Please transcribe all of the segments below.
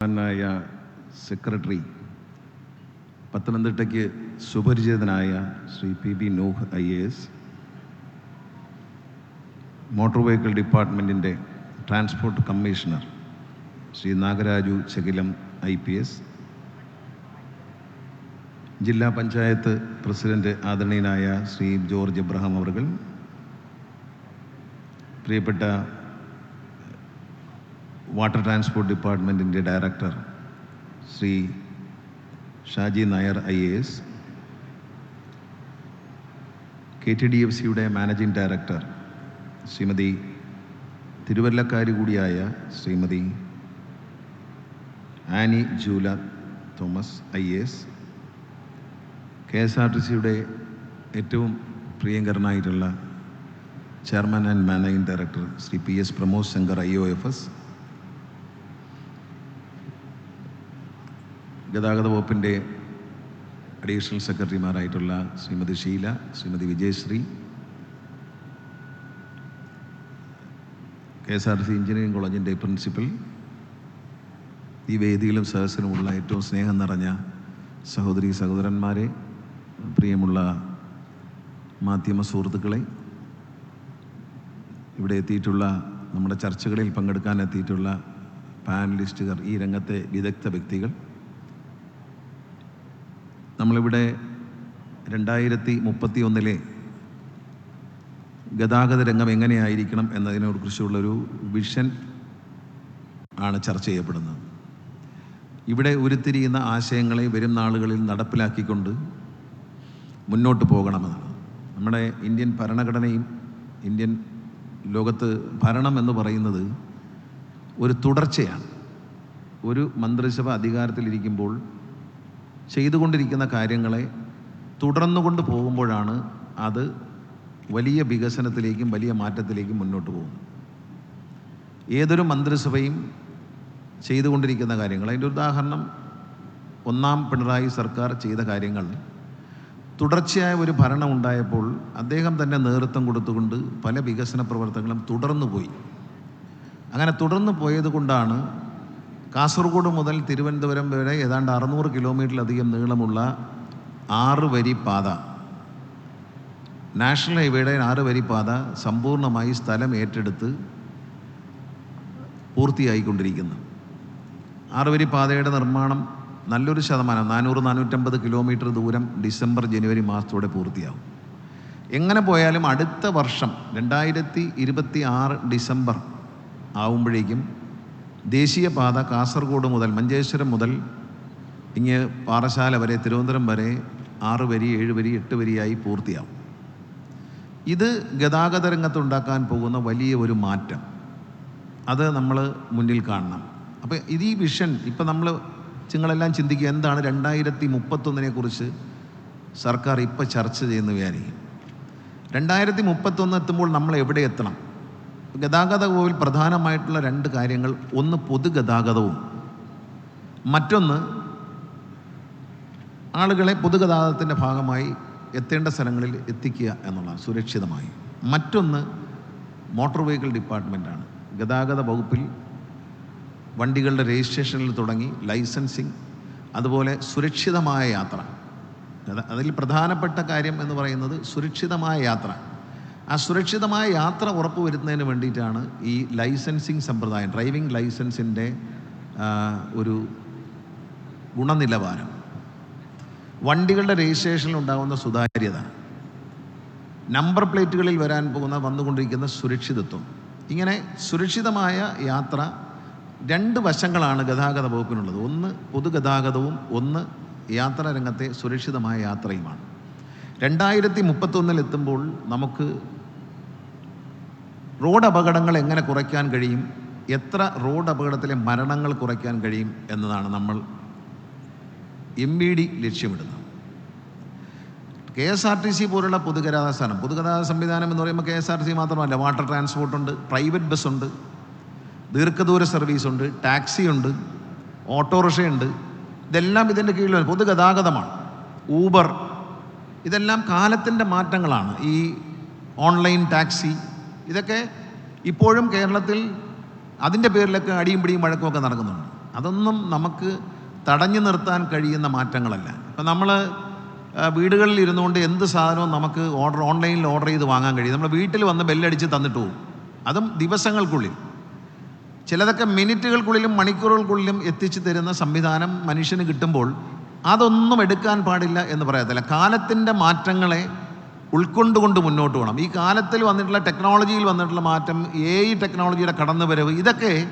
ായ സെക്രട്ടറി പത്തനംതിട്ടയ്ക്ക് സുപരിചിതനായ Shri P B Nooh I A S motor vehicle ഡിപ്പാർട്ട്മെന്റിന്റെ transport commissioner Shri Nagaraju Chakilam I P S ജില്ലാ panchayat president ആദരണീയനായ Shri George Abraham അവർ പ്രിയപ്പെട്ട വാട്ടർ ട്രാൻസ്പോർട്ട് ഡിപ്പാർട്ട്മെന്റിന്റെ director Shri Shaji Nair I A S K T D F സിയുടെ managing director Shrimati തിരുവല്ലക്കാരി കൂടിയായ Shrimati Annie Jula Thomas I S K S R T സിയുടെ ഏറ്റവും പ്രിയങ്കരനായിട്ടുള്ള chairman and managing director Shri P S Pramod Shankar I O F S ഗതാഗത വകുപ്പിന്റെ additional സെക്രട്ടറിമാരായിട്ടുള്ള Shrimati Sheela Shrimati Vijayashree K S R C engineering കോളേജിന്റെ principal ഈ വേദിയിലും സദസ്സിനുമുള്ള ഏറ്റവും സ്നേഹം നിറഞ്ഞ സഹോദരി സഹോദരന്മാരെ പ്രിയമുള്ള മാധ്യമ സുഹൃത്തുക്കളെ ഇവിടെ എത്തിയിട്ടുള്ള നമ്മുടെ ചർച്ചകളിൽ പങ്കെടുക്കാൻ എത്തിയിട്ടുള്ള പാനലിസ്റ്റുകാർ ഈ രംഗത്തെ വിദഗ്ധ വ്യക്തികൾ നമ്മളിവിടെ രണ്ടായിരത്തി മുപ്പത്തി ഒന്നിലെ ഗതാഗത രംഗം എങ്ങനെയായിരിക്കണം എന്നതിനെക്കുറിച്ചുള്ളൊരു വിഷൻ ആണ് ചർച്ച ചെയ്യപ്പെടുന്നത്. ഇവിടെ ഉരുത്തിരിയുന്ന ആശയങ്ങളെ വരും നാളുകളിൽ നടപ്പിലാക്കിക്കൊണ്ട് മുന്നോട്ട് പോകണമെന്നാണ്. നമ്മുടെ ഇന്ത്യൻ ഭരണഘടനയും ഇന്ത്യൻ ലോകത്ത് ഭരണം എന്ന് പറയുന്നത് ഒരു തുടർച്ചയാണ്. ഒരു മന്ത്രിസഭ അധികാരത്തിലിരിക്കുമ്പോൾ ചെയ്തുകൊണ്ടിരിക്കുന്ന കാര്യങ്ങളെ തുടർന്നു തുടർന്നുകൊണ്ട് പോകുമ്പോഴാണ് അത് വലിയ വികസനത്തിലേക്കും വലിയ മാറ്റത്തിലേക്കും മുന്നോട്ട് പോകുന്നത്. ഏതൊരു മന്ത്രിസഭയും ചെയ്തുകൊണ്ടിരിക്കുന്ന കാര്യങ്ങൾ അതിന്റെ ഉദാഹരണം ഒന്നാം പിണറായി സർക്കാർ ചെയ്ത കാര്യങ്ങൾ തുടർച്ചയായ ഒരു ഭരണം ഉണ്ടായപ്പോൾ അദ്ദേഹം തന്നെ നേതൃത്വം കൊടുത്തുകൊണ്ട് പല വികസന പ്രവർത്തനങ്ങളും തുടർന്നു പോയി അങ്ങനെ തുടർന്നു പോയത് കൊണ്ടാണ് കാസർഗോഡ് മുതൽ തിരുവനന്തപുരം വരെ ഏതാണ്ട് അറുന്നൂറ് കിലോമീറ്ററിലധികം നീളമുള്ള ആറ് വരി പാത. നാഷണൽ ഹൈവേയുടെ ആറ് വരി പാത സമ്പൂർണമായി സ്ഥലം ഏറ്റെടുത്ത് പൂർത്തിയായിക്കൊണ്ടിരിക്കുന്നു. ആറ് വരി പാതയുടെ നിർമ്മാണം നല്ലൊരു ശതമാനം നാനൂറ് നാനൂറ്റമ്പത് കിലോമീറ്റർ ദൂരം ഡിസംബർ ജനുവരി മാസത്തോടെ പൂർത്തിയാകും എങ്ങനെ പോയാലും അടുത്ത വർഷം രണ്ടായിരത്തി ഇരുപത്തി ആറ് ഡിസംബർ ആവുമ്പോഴേക്കും ദേശീയപാത കാസർഗോഡ് മുതൽ മഞ്ചേശ്വരം മുതൽ ഇങ്ങ് പാറശാല വരെ തിരുവനന്തപുരം വരെ ആറ് വരി ഏഴ് വരി എട്ട് വരിയായി പൂർത്തിയാവും. ഇത് ഗതാഗത രംഗത്തുണ്ടാക്കാൻ പോകുന്ന വലിയ ഒരു മാറ്റം. അത് നമ്മൾ മുന്നിൽ കാണണം. അപ്പോൾ ഇത് ഈ വിഷൻ ഇപ്പം നമ്മൾ നിങ്ങളെല്ലാം ചിന്തിക്കുക എന്താണ് രണ്ടായിരത്തി മുപ്പത്തൊന്നിനെ കുറിച്ച് സർക്കാർ ഇപ്പം ചർച്ച ചെയ്യുന്ന വിചാരിക്കും. രണ്ടായിരത്തി മുപ്പത്തൊന്ന് എത്തുമ്പോൾ നമ്മൾ എവിടെ എത്തണം? ഗതാഗത വകുപ്പിൽ പ്രധാനമായിട്ടുള്ള രണ്ട് കാര്യങ്ങൾ. ഒന്ന് പൊതുഗതാഗതവും. മറ്റൊന്ന് ആളുകളെ പൊതുഗതാഗതത്തിന്റെ ഭാഗമായി എത്തേണ്ട സ്ഥലങ്ങളിൽ എത്തിക്കുക എന്നുള്ളതാണ് സുരക്ഷിതമായി. മറ്റൊന്ന് മോട്ടോർ വെഹിക്കിൾ ഡിപ്പാർട്ട്മെന്റാണ് ഗതാഗത വകുപ്പിൽ വണ്ടികളുടെ രജിസ്ട്രേഷനിൽ തുടങ്ങി ലൈസൻസിങ് അതുപോലെ സുരക്ഷിതമായ യാത്ര. അതിൽ പ്രധാനപ്പെട്ട കാര്യം എന്ന് പറയുന്നത് സുരക്ഷിതമായ യാത്ര. ആ സുരക്ഷിതമായ യാത്ര ഉറപ്പുവരുത്തുന്നതിന് വേണ്ടിയിട്ടാണ് ഈ ലൈസൻസിങ് സമ്പ്രദായം ഡ്രൈവിംഗ് ലൈസൻസിന്റെ ഒരു ഗുണനിലവാരം. വണ്ടികളുടെ രജിസ്ട്രേഷനിൽ ഉണ്ടാകുന്ന സുതാര്യത നമ്പർ പ്ലേറ്റുകളിൽ വരാൻ പോകുന്ന വന്നുകൊണ്ടിരിക്കുന്ന സുരക്ഷിതത്വം. ഇങ്ങനെ സുരക്ഷിതമായ യാത്ര രണ്ട് വശങ്ങളാണ് ഗതാഗത വകുപ്പിനുള്ളത്. ഒന്ന് പൊതുഗതാഗതവും ഒന്ന് യാത്രാരംഗത്തെ സുരക്ഷിതമായ യാത്രയുമാണ്. രണ്ടായിരത്തി മുപ്പത്തൊന്നിൽ എത്തുമ്പോൾ നമുക്ക് റോഡ് അപകടങ്ങൾ എങ്ങനെ കുറയ്ക്കാൻ കഴിയും? എത്ര റോഡ് അപകടത്തിലെ മരണങ്ങൾ കുറയ്ക്കാൻ കഴിയും എന്നതാണ് നമ്മൾ എം ബി ഡി ലക്ഷ്യമിടുന്നത്. K S R T C പോലുള്ള പൊതുഗതാഗത സ്ഥാനം പൊതുഗതാഗത സംവിധാനം എന്ന് പറയുമ്പോൾ K S R T C മാത്രമല്ല വാട്ടർ ട്രാൻസ്പോർട്ട് ഉണ്ട് പ്രൈവറ്റ് ബസ്സുണ്ട് ദീർഘദൂര സർവീസ് ഉണ്ട് ടാക്സി ഉണ്ട് ഓട്ടോറിക്ഷയുണ്ട് ഇതെല്ലാം ഇതിന്റെ കീഴിലാണ് പൊതുഗതാഗതമാണ് ഊബർ. ഇതെല്ലാം കാലത്തിന്റെ മാറ്റങ്ങളാണ്. ഈ ഓൺലൈൻ ടാക്സി ഇതൊക്കെ ഇപ്പോഴും കേരളത്തിൽ അതിന്റെ പേരിലൊക്കെ അടിയും പിടിയും വഴക്കുമൊക്കെ നടക്കുന്നുണ്ട്. അതൊന്നും നമുക്ക് തടഞ്ഞു നിർത്താൻ കഴിയുന്ന മാറ്റങ്ങളല്ല. ഇപ്പം നമ്മൾ വീടുകളിൽ ഇരുന്നുകൊണ്ട് എന്ത് സാധനവും നമുക്ക് ഓർഡർ ഓൺലൈനിൽ ഓർഡർ ചെയ്ത് വാങ്ങാൻ കഴിയും. നമ്മൾ വീട്ടിൽ വന്ന് ബെല്ലടിച്ച് തന്നിട്ട് പോകും. അതും ദിവസങ്ങൾക്കുള്ളിൽ. ചിലതൊക്കെ മിനിറ്റുകൾക്കുള്ളിലും മണിക്കൂറുകൾക്കുള്ളിലും എത്തിച്ചു തരുന്ന സംവിധാനം മനുഷ്യന് കിട്ടുമ്പോൾ അതൊന്നും എടുക്കാൻ പാടില്ല എന്ന് പറയത്തില്ല. കാലത്തിന്റെ മാറ്റങ്ങളെ ഉൾക്കൊണ്ടുകൊണ്ട് മുന്നോട്ട് പോകണം. ഈ കാലത്തിൽ വന്നിട്ടുള്ള ടെക്നോളജിയിൽ വന്നിട്ടുള്ള മാറ്റം എ ഐ ടെക്നോളജിയുടെ കടന്നുവരവ് ഇതൊക്കെ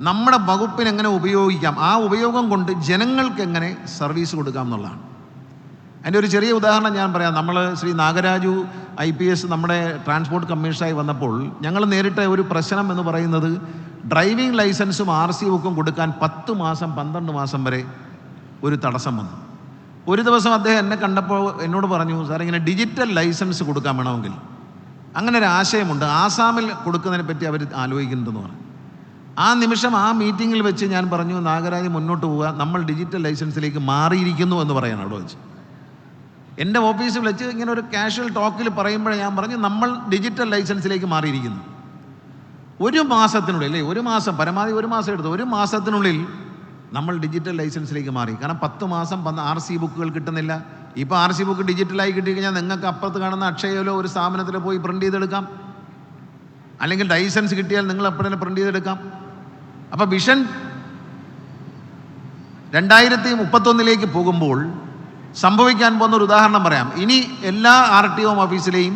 നമ്മുടെ വകുപ്പിന് എങ്ങനെ ഉപയോഗിക്കാം? ആ ഉപയോഗം കൊണ്ട് ജനങ്ങൾക്ക് എങ്ങനെ സർവീസ് കൊടുക്കാം എന്നുള്ളതാണ്. അതിന്റെ ഒരു ചെറിയ ഉദാഹരണം ഞാൻ പറയാം. നമ്മൾ Shri Nagaraju I P S നമ്മുടെ ട്രാൻസ്പോർട്ട് കമ്മീഷണറായി വന്നപ്പോൾ ഞങ്ങൾ നേരിട്ട ഒരു പ്രശ്നം എന്ന് പറയുന്നത് ഡ്രൈവിംഗ് ലൈസൻസും ആർ സി ബുക്കും കൊടുക്കാൻ പത്ത് മാസം പന്ത്രണ്ട് മാസം വരെ ഒരു തടസ്സം വന്നു. ഒരു ദിവസം അദ്ദേഹം എന്നെ കണ്ടപ്പോൾ എന്നോട് പറഞ്ഞു സാർ ഇങ്ങനെ ഡിജിറ്റൽ ലൈസൻസ് കൊടുക്കാൻ വേണമെങ്കിൽ. അങ്ങനെ ഒരു ആശയമുണ്ട്. ആസാമിൽ കൊടുക്കുന്നതിനെ പറ്റി അവർ ആലോചിക്കുന്നുണ്ടെന്ന് പറഞ്ഞു. ആ നിമിഷം ആ മീറ്റിങ്ങിൽ വെച്ച് ഞാൻ പറഞ്ഞു നാഗരാജ് മുന്നോട്ട് പോവുക. നമ്മൾ ഡിജിറ്റൽ ലൈസൻസിലേക്ക് മാറിയിരിക്കുന്നു എന്ന് പറയണം അവിടെ വെച്ച്. എന്റെ ഓഫീസിൽ വെച്ച് ഇങ്ങനെ ഒരു കാഷ്വൽ ടോക്കിൽ പറയുമ്പോഴേ ഞാൻ പറഞ്ഞു നമ്മൾ ഡിജിറ്റൽ ലൈസൻസിലേക്ക് മാറിയിരിക്കുന്നു. ഒരു മാസത്തിനുള്ളിൽ അല്ലേ? ഒരു മാസം പരമാവധി ഒരു മാസം എടുത്തു. ഒരു മാസത്തിനുള്ളിൽ നമ്മൾ ഡിജിറ്റൽ ലൈസൻസിലേക്ക് മാറി. കാരണം പത്ത് മാസം വന്ന ആർ സി ബുക്കുകൾ കിട്ടുന്നില്ല. ഇപ്പോൾ ആർ സി ബുക്ക് ഡിജിറ്റലായി കിട്ടിക്കഴിഞ്ഞാൽ നിങ്ങൾക്ക് അപ്പുറത്ത് കാണുന്ന അക്ഷയയിലോ ഒരു സ്ഥാപനത്തിലോ പോയി പ്രിന്റ് ചെയ്തെടുക്കാം. അല്ലെങ്കിൽ ലൈസൻസ് കിട്ടിയാൽ നിങ്ങൾ എപ്പോഴും പ്രിന്റ് ചെയ്തെടുക്കാം. അപ്പോൾ വിഷൻ രണ്ടായിരത്തി മുപ്പത്തൊന്നിലേക്ക് പോകുമ്പോൾ സംഭവിക്കാൻ പോകുന്ന ഒരു ഉദാഹരണം പറയാം. ഇനി എല്ലാ ആർ ടി ഒ ഓഫീസിലെയും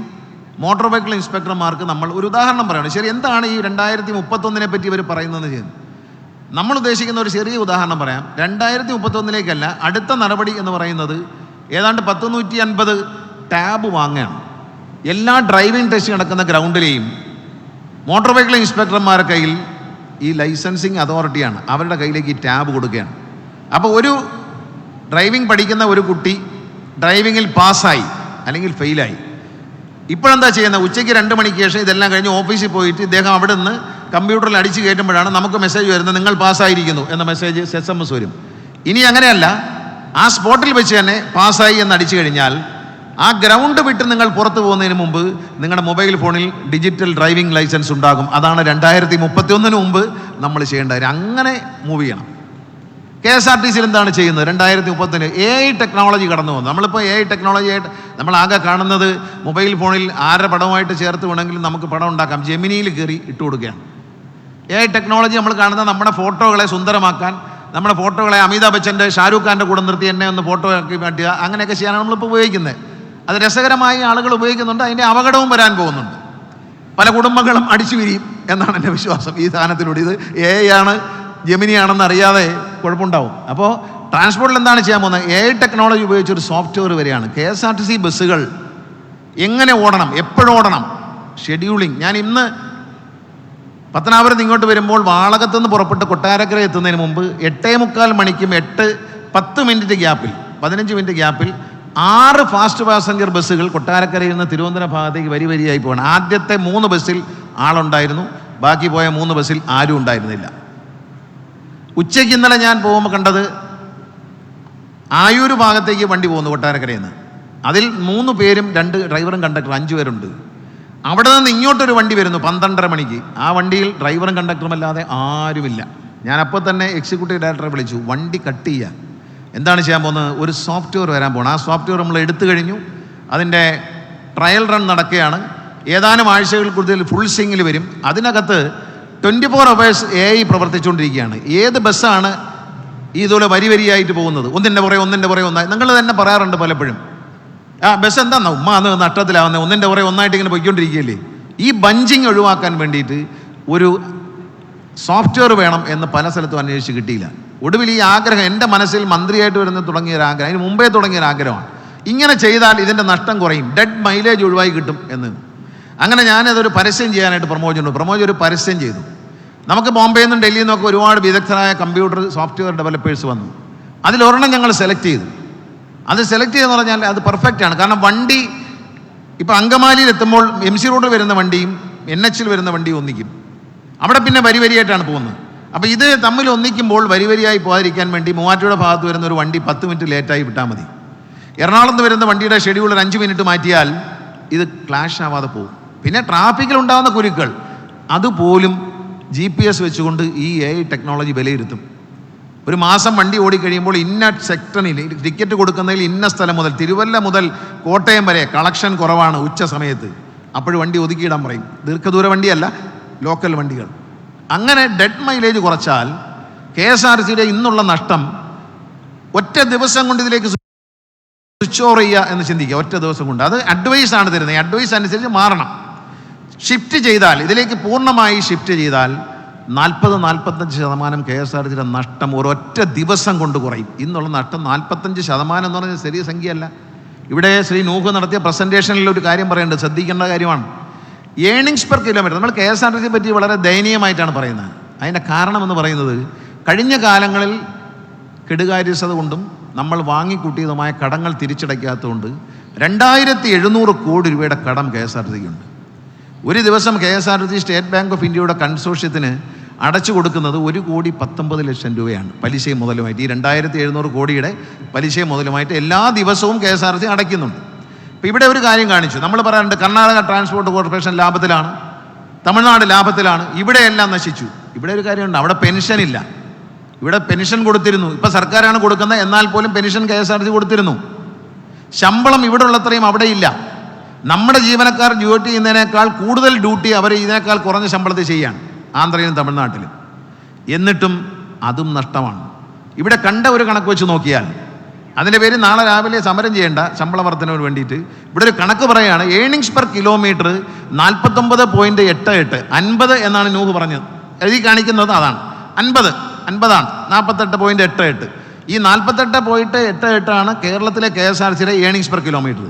മോട്ടോർ വെഹിക്കിൾ ഇൻസ്പെക്ടർമാർക്ക് നമ്മൾ ഒരു ഉദാഹരണം പറയണം. ശരി എന്താണ് ഈ രണ്ടായിരത്തി മുപ്പത്തൊന്നിനെ പറ്റി ഇവർ പറയുന്നത് ചെയ്യുന്നത്? നമ്മൾ ഉദ്ദേശിക്കുന്ന ഒരു ചെറിയ ഉദാഹരണം പറയാം. രണ്ടായിരത്തി മുപ്പത്തൊന്നിലേക്കല്ല അടുത്ത നടപടി എന്ന് പറയുന്നത് ഏതാണ്ട് പത്ത് നൂറ്റി അൻപത് ടാബ് വാങ്ങുകയാണ് എല്ലാ ഡ്രൈവിംഗ് ടെസ്റ്റ് നടക്കുന്ന ഗ്രൗണ്ടിലെയും മോട്ടോർ വെഹിക്കിൾ ഇൻസ്പെക്ടർമാരുടെ കയ്യിൽ ഈ ലൈസൻസിങ് അതോറിറ്റിയാണ്. അവരുടെ കയ്യിലേക്ക് ഈ ടാബ് കൊടുക്കുകയാണ്. അപ്പോൾ ഒരു ഡ്രൈവിംഗ് പഠിക്കുന്ന ഒരു കുട്ടി ഡ്രൈവിങ്ങിൽ പാസ്സായി അല്ലെങ്കിൽ ഫെയിലായി. ഇപ്പോഴെന്താ ചെയ്യുന്നത്? ഉച്ചയ്ക്ക് രണ്ട് മണിക്ക് ശേഷം ഇതെല്ലാം കഴിഞ്ഞ് ഓഫീസിൽ പോയിട്ട് ഇദ്ദേഹം അവിടെ നിന്ന് കമ്പ്യൂട്ടറിൽ അടിച്ചു കയറ്റുമ്പോഴാണ് നമുക്ക് മെസ്സേജ് വരുന്നത് നിങ്ങൾ പാസ്സായിരിക്കുന്നു എന്ന മെസ്സേജ് എസ് എം എസ് വരും. ഇനി അങ്ങനെയല്ല ആ സ്പോട്ടിൽ വെച്ച് തന്നെ പാസ്സായി എന്ന് അടിച്ചു കഴിഞ്ഞാൽ ആ ഗ്രൗണ്ട് വിട്ട് നിങ്ങൾ പുറത്തു പോകുന്നതിന് മുമ്പ് നിങ്ങളുടെ മൊബൈൽ ഫോണിൽ ഡിജിറ്റൽ ഡ്രൈവിംഗ് ലൈസൻസ് ഉണ്ടാകും. അതാണ് രണ്ടായിരത്തി മുപ്പത്തി ഒന്നിന് മുമ്പ് നമ്മൾ ചെയ്യേണ്ട കാര്യം. അങ്ങനെ മൂവ് ചെയ്യണം. കെ എസ് ആർ ടി സിയിൽ എന്താണ് ചെയ്യുന്നത്? രണ്ടായിരത്തി മുപ്പത്തിന് എ ഐ ടെക്നോളജി കടന്നു വന്നു. നമ്മളിപ്പോൾ എ ഐ ടെക്നോളജി ആയിട്ട് നമ്മൾ ആകെ കാണുന്നത് മൊബൈൽ ഫോണിൽ ആരുടെ പടവുമായിട്ട് ചേർത്ത് വേണമെങ്കിലും നമുക്ക് പടം ഉണ്ടാക്കാം. ജെമിനിയിൽ കയറി ഇട്ട് കൊടുക്കുകയാണ്. എ ടെക്നോളജി നമ്മൾ കാണുന്ന നമ്മുടെ ഫോട്ടോകളെ സുന്ദരമാക്കാൻ നമ്മുടെ ഫോട്ടോകളെ അമിതാഭ് ബച്ചന്റെ ഷാരൂഖ് ഖാന്റെ കൂടെ നിർത്തി എന്നെ ഒന്ന് ഫോട്ടോ ആക്കി മാറ്റുക അങ്ങനെയൊക്കെ ചെയ്യാനാണ് നമ്മളിപ്പോൾ ഉപയോഗിക്കുന്നത്. അത് രസകരമായി ആളുകൾ ഉപയോഗിക്കുന്നുണ്ട് അതിന്റെ അപകടവും വരാൻ പോകുന്നുണ്ട്. പല കുടുംബങ്ങളും അടിച്ചു വിരിയും എന്നാണ് എന്റെ വിശ്വാസം. ഈ സാധനത്തിലൂടെ ഇത് എ ആണ് ജെമിനി ആണെന്ന് അറിയാതെ കുഴപ്പമുണ്ടാവും. അപ്പോൾ ട്രാൻസ്പോർട്ടിൽ എന്താണ് ചെയ്യാൻ പോകുന്നത്? എ ടെക്നോളജി ഉപയോഗിച്ച് ഒരു സോഫ്റ്റ്വെയർ വരികയാണ്. K S R T C ബസ്സുകൾ എങ്ങനെ ഓടണം? എപ്പോഴോടണം? ഷെഡ്യൂളിംഗ് ഞാൻ ഇന്ന് പത്തനാപുരത്ത് ഇങ്ങോട്ട് വരുമ്പോൾ വാളകത്ത് നിന്ന് പുറപ്പെട്ട് കൊട്ടാരക്കര എത്തുന്നതിന് മുമ്പ് എട്ടേ മുക്കാൽ മണിക്കും എട്ട് പത്ത് മിനിറ്റ് ഗ്യാപ്പിൽ പതിനഞ്ച് മിനിറ്റ് ഗ്യാപ്പിൽ ആറ് ഫാസ്റ്റ് പാസഞ്ചർ ബസ്സുകൾ കൊട്ടാരക്കരയിൽ നിന്ന് തിരുവനന്തപുരം ഭാഗത്തേക്ക് വരി വരിയായി പോകണം ആദ്യത്തെ മൂന്ന് ബസ്സിൽ ആളുണ്ടായിരുന്നു. ബാക്കി പോയ മൂന്ന് ബസ്സിൽ ആരും ഉണ്ടായിരുന്നില്ല. ഉച്ചയ്ക്ക് ഇന്നലെ ഞാൻ പോകുമ്പോൾ കണ്ടത് ആയൂർ ഭാഗത്തേക്ക് വണ്ടി പോകുന്നു കൊട്ടാരക്കരയിൽ നിന്ന്. അതിൽ മൂന്ന് പേരും രണ്ട് ഡ്രൈവറും കണ്ടക്ടർ അഞ്ച് പേരുണ്ട്. അവിടെ നിന്ന് ഇങ്ങോട്ടൊരു വണ്ടി വരുന്നു പന്ത്രണ്ടര മണിക്ക്. ആ വണ്ടിയിൽ ഡ്രൈവറും കണ്ടക്ടറും അല്ലാതെ ആരുമില്ല. ഞാൻ അപ്പോൾ തന്നെ എക്സിക്യൂട്ടീവ് ഡയറക്ടറെ വിളിച്ചു. വണ്ടി കട്ട് ചെയ്യുക എന്താണ് ചെയ്യാൻ പോകുന്നത്? ഒരു സോഫ്റ്റ്വെയർ വരാൻ പോകണം ആ സോഫ്റ്റ്വെയർ നമ്മൾ എടുത്തു കഴിഞ്ഞു. അതിന്റെ ട്രയൽ റൺ നടക്കുകയാണ്. ഏതാനും ആഴ്ചകൾ കൂടുതൽ ഫുൾ സിങ്ങിൽ വരും. അതിനകത്ത് twenty four hours A I പ്രവർത്തിച്ചുകൊണ്ടിരിക്കുകയാണ്. ഏത് ബസ്സാണ് ഇതുപോലെ വരി വരിയായിട്ട് പോകുന്നത്? ഒന്നിന്റെ പുറകെ ഒന്നിന്റെ പുറകെ ഒന്നായി. നിങ്ങൾ തന്നെ പറയാറുണ്ട് പലപ്പോഴും. ആ ബസ് എന്താ ഉമ്മ അന്ന് നട്ടത്തിലാവുന്നത് ഒന്നിന്റെ പുറകെ ഒന്നായിട്ട് ഇങ്ങനെ പൊയ്ക്കൊണ്ടിരിക്കുകയല്ലേ? ഈ ബഞ്ചിങ് ഒഴിവാക്കാൻ വേണ്ടിയിട്ട് ഒരു സോഫ്റ്റ്വെയർ വേണം എന്ന് പല സ്ഥലത്തും അന്വേഷിച്ച് കിട്ടിയില്ല. ഒടുവിൽ ഈ ആഗ്രഹം എന്റെ മനസ്സിൽ മന്ത്രിയായിട്ട് വരുന്ന തുടങ്ങിയ ഒരു ആഗ്രഹം. അതിന് മുമ്പേ തുടങ്ങിയ ഒരു ആഗ്രഹമാണ്. ഇങ്ങനെ ചെയ്താൽ ഇതിന്റെ നഷ്ടം കുറയും. ഡെഡ് മൈലേജ് ഒഴിവായി കിട്ടും എന്ന്. അങ്ങനെ ഞാനതൊരു പരസ്യം ചെയ്യാനായിട്ട് പ്രമോദ് ഉണ്ട് പ്രമോദ് ഒരു പരസ്യം ചെയ്തു. നമുക്ക് ബോംബെയിൽ നിന്നും ഡൽഹിയിൽ നിന്നൊക്കെ ഒരുപാട് വിദഗ്ധരായ കമ്പ്യൂട്ടർ സോഫ്റ്റ്വെയർ ഡെവലപ്പേഴ്സ് വന്നു. അതിലൊരെണ്ണം ഞങ്ങൾ സെലക്ട് ചെയ്തു. അത് സെലക്ട് ചെയ്തെന്ന് പറഞ്ഞാൽ അത് പെർഫെക്റ്റ് ആണ്. കാരണം വണ്ടി ഇപ്പം അങ്കമാലിയിൽ എത്തുമ്പോൾ എം സി റോഡിൽ വരുന്ന വണ്ടിയും എൻ എച്ചിൽ വരുന്ന വണ്ടിയും ഒന്നിക്കും. അവിടെ പിന്നെ വരി വരിയായിട്ടാണ് പോകുന്നത്. അപ്പോൾ ഇത് തമ്മിൽ ഒന്നിക്കുമ്പോൾ വരി വരിയായി പോകാതിരിക്കാൻ വേണ്ടി മൂവാറ്റുപുഴ ഭാഗത്ത് വരുന്ന ഒരു വണ്ടി പത്ത് മിനിറ്റ് ലേറ്റായി വിട്ടാൽ മതി. എറണാകുളത്ത് വരുന്ന വണ്ടിയുടെ ഷെഡ്യൂൾ ഒരു അഞ്ച് മിനിറ്റ് മാറ്റിയാൽ ഇത് ക്ലാഷ് ആവാതെ പോകും. പിന്നെ ട്രാഫിക്കിൽ ഉണ്ടാകുന്ന കുരുക്കൾ അതുപോലും ജി പി എസ് വെച്ചുകൊണ്ട് ഈ എ ഐ ടെക്നോളജി വിലയിരുത്തും. ഒരു മാസം വണ്ടി ഓടിക്കഴിയുമ്പോൾ ഇന്ന സെക്ടറിൽ ടിക്കറ്റ് കൊടുക്കുന്നതിൽ ഇന്ന സ്ഥലം മുതൽ തിരുവല്ല മുതൽ കോട്ടയം വരെ കളക്ഷൻ കുറവാണ് ഉച്ച സമയത്ത്. അപ്പോഴും വണ്ടി ഒതുക്കിയിടാൻ പറയും. ദീർഘദൂര വണ്ടിയല്ല ലോക്കൽ വണ്ടികൾ. അങ്ങനെ ഡെഡ് മൈലേജ് കുറച്ചാൽ കെ എസ് ആർ സിയുടെ ഇന്നുള്ള നഷ്ടം ഒറ്റ ദിവസം കൊണ്ട് ഇതിലേക്ക് സ്വിച്ച് ഓവർ ചെയ്യുക എന്ന് ചിന്തിക്കുക. ഒറ്റ ദിവസം കൊണ്ട്. അത് അഡ്വൈസ് ആണ് തരുന്നത്. അഡ്വൈസ് അനുസരിച്ച് മാറണം. ഷിഫ്റ്റ് ചെയ്താൽ ഇതിലേക്ക് പൂർണമായി ഷിഫ്റ്റ് ചെയ്താൽ നാൽപ്പത് നാൽപ്പത്തഞ്ച് ശതമാനം കെ എസ് ആർ ടിയുടെ നഷ്ടം ഒരൊറ്റ ദിവസം കൊണ്ട് കുറയും. ഇന്നുള്ള നഷ്ടം നാൽപ്പത്തഞ്ച് ശതമാനം എന്ന് പറഞ്ഞാൽ ചെറിയ സംഖ്യയല്ല. ഇവിടെ ശ്രീ നൂഹ് നടത്തിയ പ്രസന്റേഷനിൽ ഒരു കാര്യം പറയേണ്ടത് ശ്രദ്ധിക്കേണ്ട കാര്യമാണ്. ഏണിങ്സ് പെർ കിലോമീറ്റർ നമ്മൾ കെ എസ് ആർ ടി സിയെ പറ്റി വളരെ ദയനീയമായിട്ടാണ് പറയുന്നത്. അതിന്റെ കാരണമെന്ന് പറയുന്നത് കഴിഞ്ഞ കാലങ്ങളിൽ കെടുകാര്യസ്ഥത കൊണ്ടും നമ്മൾ വാങ്ങിക്കൂട്ടിയതുമായ കടങ്ങൾ തിരിച്ചടയ്ക്കാത്തതുകൊണ്ട് രണ്ടായിരത്തി എഴുന്നൂറ് കോടി രൂപയുടെ കടം കെ എസ് ആർ ടി സിക്കുണ്ട് ഒരു ദിവസം K S R T state bank of ഇന്ത്യയുടെ കൺസോഷ്യത്തിന് അടച്ചു കൊടുക്കുന്നത് ഒരു കോടി പത്തൊമ്പത് ലക്ഷം രൂപയാണ്. പലിശയും മുതലുമായിട്ട്. ഈ രണ്ടായിരത്തി എഴുന്നൂറ് കോടിയുടെ പലിശയും മുതലുമായിട്ട് എല്ലാ ദിവസവും കെ എസ് ആർ ടി അടയ്ക്കുന്നുണ്ട്. അപ്പോൾ ഇവിടെ ഒരു കാര്യം കാണിച്ചു. നമ്മൾ പറയാറുണ്ട് കർണാടക ട്രാൻസ്പോർട്ട് കോർപ്പറേഷൻ ലാഭത്തിലാണ് തമിഴ്നാട് ലാഭത്തിലാണ് ഇവിടെയെല്ലാം നശിച്ചു. ഇവിടെ ഒരു കാര്യമുണ്ട്. അവിടെ പെൻഷൻ ഇല്ല. ഇവിടെ പെൻഷൻ കൊടുത്തിരുന്നു. ഇപ്പം സർക്കാരാണ് കൊടുക്കുന്നത്. എന്നാൽ പോലും pension K S R T കൊടുത്തിരുന്നു. ശമ്പളം ഇവിടെ ഉള്ളത്രയും അവിടെ ഇല്ല നമ്മുടെ ജീവനക്കാർ ഡ്യൂട്ടി ചെയ്യുന്നതിനേക്കാൾ കൂടുതൽ ഡ്യൂട്ടി അവർ ഇതിനേക്കാൾ കുറഞ്ഞ ശമ്പളത്തിൽ ചെയ്യാണ് ആന്ധ്രയിലും തമിഴ്നാട്ടിലും. എന്നിട്ടും അതും നഷ്ടമാണ്. ഇവിടെ കണ്ട ഒരു കണക്ക് വെച്ച് നോക്കിയാൽ അതിന്റെ പേര് നാളെ രാവിലെ സമരം ചെയ്യേണ്ട ശമ്പള വർധനവിന് വേണ്ടിയിട്ട് ഇവിടെ ഒരു കണക്ക് പറയുകയാണ് ഏണിങ്സ് പെർ കിലോമീറ്റർ നാൽപ്പത്തൊമ്പത് പോയിന്റ് എട്ട് എട്ട് അൻപത് എന്നാണ് നൂഹ് പറഞ്ഞത്. എഴുതി കാണിക്കുന്നത് അതാണ്. അൻപത് അൻപതാണ് നാൽപ്പത്തെട്ട് പോയിന്റ് എട്ട് എട്ട്. ഈ നാൽപ്പത്തെട്ട് പോയിട്ട് എട്ട് എട്ടാണ് കേരളത്തിലെ കെ എസ് ആർ സിയുടെ ഏണിങ്സ് പെർ കിലോമീറ്റർ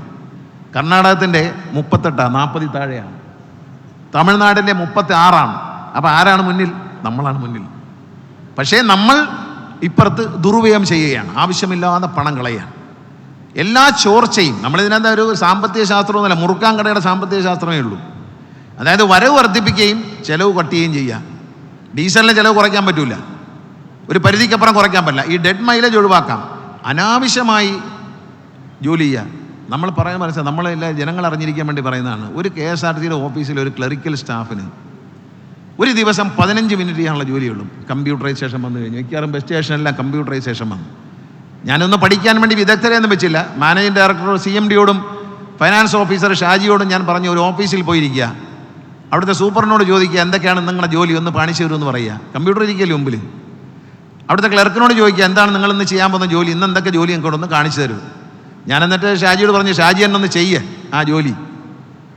കർണാടകത്തിന്റെ മുപ്പത്തെട്ടാണ് നാൽപ്പതി താഴെയാണ്. തമിഴ്നാടിന്റെ മുപ്പത്തി ആറാണ് അപ്പോൾ ആരാണ് മുന്നിൽ? നമ്മളാണ് മുന്നിൽ. പക്ഷേ നമ്മൾ ഇപ്പുറത്ത് ദുരുപയോഗം ചെയ്യുകയാണ്. ആവശ്യമില്ലാതെ പണം കളയുകയാണ്. എല്ലാ ചോർച്ചയും നമ്മളിതിനകത്ത് ഒരു സാമ്പത്തിക ശാസ്ത്രമൊന്നുമല്ല മുറുക്കാൻ കടയുടെ സാമ്പത്തിക ശാസ്ത്രമേ ഉള്ളൂ. അതായത് വരവ് വർദ്ധിപ്പിക്കുകയും ചെലവ് കട്ടുകയും ചെയ്യുക. ഡീസലിന് ചിലവ് കുറയ്ക്കാൻ പറ്റില്ല ഒരു പരിധിക്കപ്പുറം കുറയ്ക്കാൻ പറ്റില്ല. ഈ ഡെഡ് മൈലേജ് ഒഴിവാക്കാം. അനാവശ്യമായി ജോലി ചെയ്യുക. നമ്മൾ പറയാൻ മനസ്സിലായി നമ്മളെല്ലാം ജനങ്ങൾ അറിഞ്ഞിരിക്കാൻ വേണ്ടി പറയുന്നതാണ്. ഒരു കെ എസ് ആർ ടിയുടെ ഓഫീസിലെ ഒരു ക്ലറിക്കൽ സ്റ്റാഫിന് ഒരു ദിവസം പതിനഞ്ച് മിനിറ്റ് ചെയ്യാനുള്ള ജോലിയുള്ളൂ. കമ്പ്യൂട്ടറൈസേഷൻ വന്നു കഴിഞ്ഞു. മിക്കവാറും ബസ് സ്റ്റേഷനെല്ലാം കമ്പ്യൂട്ടറൈസേഷൻ വന്നു. ഞാനൊന്ന് പഠിക്കാൻ വേണ്ടി വിദഗ്ധരെയൊന്നും വെച്ചില്ല. മാനേജിംഗ് ഡയറക്ടറോ സി എം ഡിയോടും ഫൈനാൻസ് ഓഫീസർ ഷാജിയോടും ഞാൻ പറഞ്ഞു ഒരു ഓഫീസിൽ പോയിരിക്കുക. അവിടുത്തെ സൂപ്പറിനോട് ചോദിക്കുക എന്തൊക്കെയാണ് നിങ്ങളുടെ ജോലി? ഒന്ന് കാണിച്ചു തരുമെന്ന് പറയുക. കമ്പ്യൂട്ടർ ഇരിക്കല്ലേ മുമ്പിൽ അവിടുത്തെ ക്ലർക്കിനോട് ചോദിക്കുക എന്താണ് നിങ്ങളിന്ന് ചെയ്യാൻ പോകുന്ന ജോലി? ഇന്ന് എന്തൊക്കെ ജോലി ഞങ്ങൾക്ക് ഒന്ന് കാണിച്ചു തരൂ. ഞാൻ എന്നിട്ട് ഷാജിയോട് പറഞ്ഞു ഷാജി എന്നെ ഒന്ന് ചെയ്യേ ആ ജോലി.